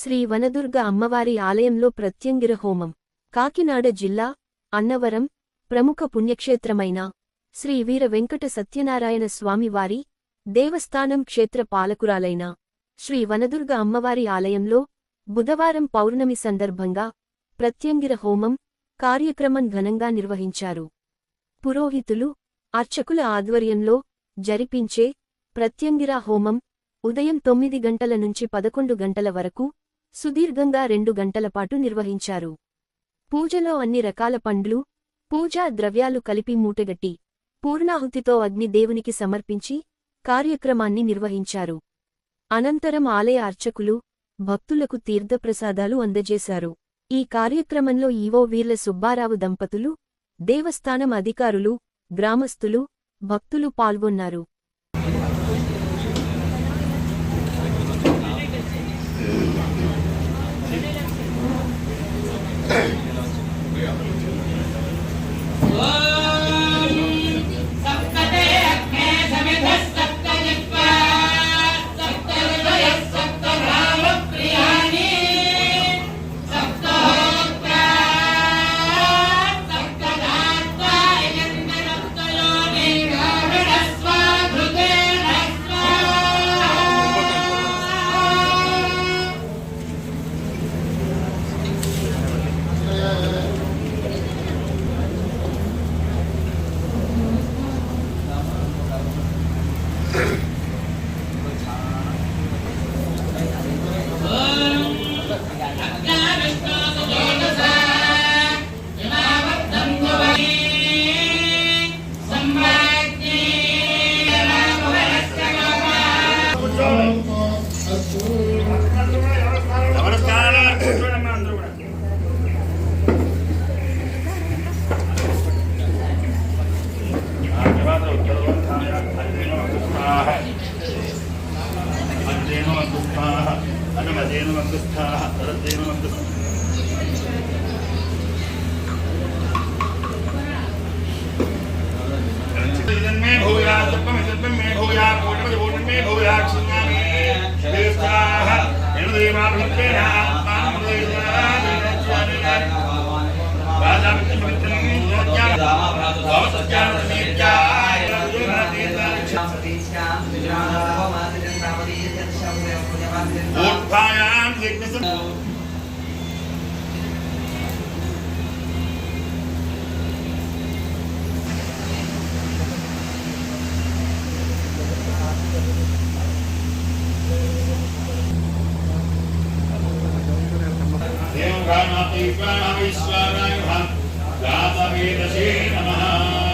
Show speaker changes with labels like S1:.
S1: శ్రీ వనదుర్గ అమ్మవారి ఆలయంలో ప్రత్యంగిర హోమం కాకినాడ జిల్లా అన్నవరం ప్రముఖ పుణ్యక్షేత్రమైన శ్రీ వీర వెంకట సత్యనారాయణ స్వామివారి దేవస్థానం క్షేత్ర పాలకురాలైన శ్రీ వనదుర్గ అమ్మవారి ఆలయంలో బుధవారం పౌర్ణమి సందర్భంగా ప్రత్యంగిర హోమం కార్యక్రమం ఘనంగా నిర్వహించారు పురోహితులు అర్చకుల ఆధ్వర్యంలో జరిపించే ప్రత్యంగిరా హోమం ఉదయం తొమ్మిది గంటల నుంచి పదకొండు గంటల వరకు సుదీర్ఘంగా రెండు గంటలపాటు నిర్వహించారు పూజలో అన్ని రకాల పండ్లు పూజా ద్రవ్యాలు కలిపి మూటగట్టి పూర్ణాహుతితో అగ్ని దేవునికి సమర్పించి కార్యక్రమాన్ని నిర్వహించారు అనంతరం ఆలయ అర్చకులు భక్తులకు తీర్థప్రసాదాలు అందజేశారు ఈ కార్యక్రమంలో ఈవో వీర్ల సుబ్బారావు దంపతులు దేవస్థానం అధికారులు గ్రామస్థులు భక్తులు పాల్గొన్నారు Thank you.
S2: మంత్రస్థాః తదద్వేన మంత్రస్థాః ఇదన్మే భూయా తప్పమే తప్పమే భూయా పూర్ణమే పూర్ణమే Uttayan Ignism. Devam Ganatika Vishwaraya Gata Vedashe